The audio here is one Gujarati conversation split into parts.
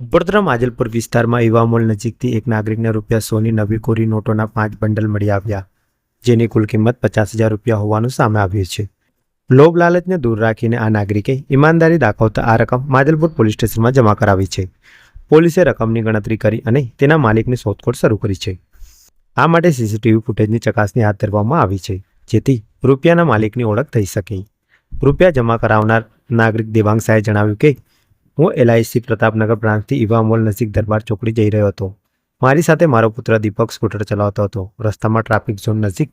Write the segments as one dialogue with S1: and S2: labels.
S1: ઉપરતરા માજલપુર વિસ્તારમાં યુવા મોલ નજીકથી એક નાગરિકને રૂપિયા સોની નવી કોરી નોટોના પાંચ બંડલ મળી આવ્યા, જેની કુલ કિંમત પચાસ હજાર રૂપિયા હોવાનું સામે આવ્યું છે. લોભ લાલચને દૂર રાખીને આ નાગરિકે ઈમાનદારી દાખવતા આ રકમ માજલપુર પોલીસ સ્ટેશનમાં જમા કરાવી છે. પોલીસે રકમની ગણતરી કરી અને તેના માલિકની શોધખોળ શરૂ કરી છે. આ માટે સીસીટીવી ફૂટેજની ચકાસણી હાથ ધરવામાં આવી છે, જેથી રૂપિયાના માલિકની ઓળખ થઈ શકે. રૂપિયા જમા કરાવનાર નાગરિક દેવાંગ શાહે જણાવ્યું કે હું એલઆઈસી પ્રતાપનગર બ્રાન્ચથી ઇવામોલ નજીક દરબાર ચોકડી જઈ રહ્યો હતો. મારી સાથે મારો પુત્ર દીપક સ્કૂટર ચલાવતો હતો. રસ્તામાં ટ્રાફિક ઝોન નજીક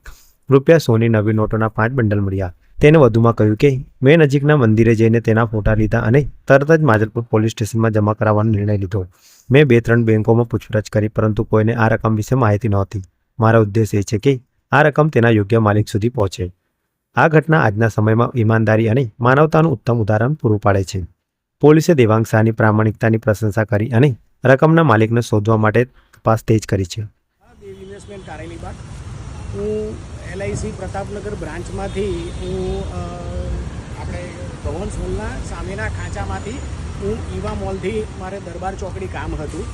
S1: રૂપિયા સોની નવી નોટોના પાંચ બંડલ મળ્યા. તેને વધુમાં કહ્યું કે, મેં નજીકના મંદિરે જઈને તેના ફોટા લીધા અને તરત જ માજલપુર પોલીસ સ્ટેશનમાં જમા કરાવવાનો નિર્ણય લીધો. મેં બે ત્રણ બેંકોમાં પૂછપરછ કરી, પરંતુ કોઈને આ રકમ વિશે માહિતી નહોતી. મારો ઉદ્દેશ એ છે કે, આ રકમ તેના યોગ્ય માલિક સુધી પહોંચે. આ ઘટના આજના સમયમાં ઈમાનદારી અને માનવતાનું ઉત્તમ ઉદાહરણ પૂરું પાડે છે. પોલીસે દેવાંગ શાહની પ્રામાણિકતાની પ્રશંસા કરી અને રકમના માલિકને શોધવા માટે તપાસ તેજ કરી છે.
S2: ઇન્વેસ્ટમેન્ટ કારેલી બાગ હું એલઆઈસી પ્રતાપનગર બ્રાન્ચમાંથી હું આપણે ભવન સોલના સામેના ખાંચામાંથી હું ઈવા મોલથી મારે દરબાર ચોકડી કામ હતું.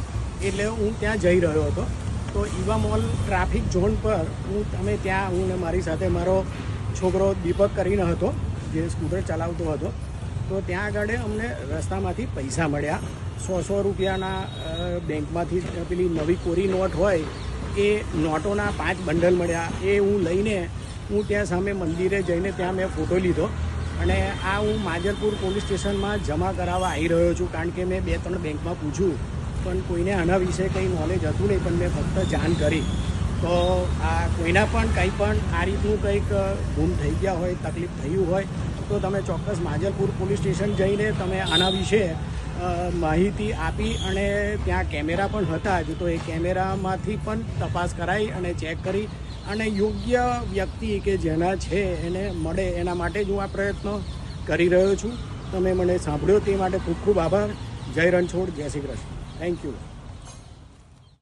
S2: એટલે હું ત્યાં જઈ રહ્યો હતો. તો ઈવા મોલ ટ્રાફિક ઝોન પર હું, તમે ત્યાં, હું ને મારી સાથે મારો છોકરો દીપક કરીને હતો, જે સ્કૂટર ચલાવતો હતો. તો ત્યાં આગળ અમને રસ્તામાંથી પૈસા મળ્યા. સો સો રૂપિયાના બેંકમાંથી પેલી નવી કોરી નોટ હોય, એ નોટોના પાંચ બંડલ મળ્યા. એ હું લઈને હું ત્યાં સામે મંદિરે જઈને ત્યાં મેં ફોટો લીધો અને આ હું માજરપુર પોલીસ સ્ટેશનમાં જમા કરાવવા આવી રહ્યો છું કારણ કે મેં બે ત્રણ બેંકમાં પૂછ્યું, પણ કોઈને આના વિશે કંઈ નોલેજ હતું નહીં, પણ મેં ફક્ત જાણ કરી. તો આ કોઈના પણ કંઈ પણ આ રીતનું કંઈક ગુમ થઈ ગયા હોય, તકલીફ થયું હોય તો તમે ચોક્કસ માજલપુર પોલીસ સ્ટેશન જઈને તમે આના વિશે માહિતી આપી અને ત્યાં કેમેરા પણ હતા જ. તો એ કેમેરામાંથી પણ તપાસ કરાઈ અને ચેક કરી અને યોગ્ય વ્યક્તિ કે જેના છે એને મળે એના માટે જ હું આ પ્રયત્ન કરી રહ્યો છું. તમે મને સાંભળ્યો તે માટે ખૂબ ખૂબ આભાર. જય રણછોડ, જય શ્રી કૃષ્ણ. Thank you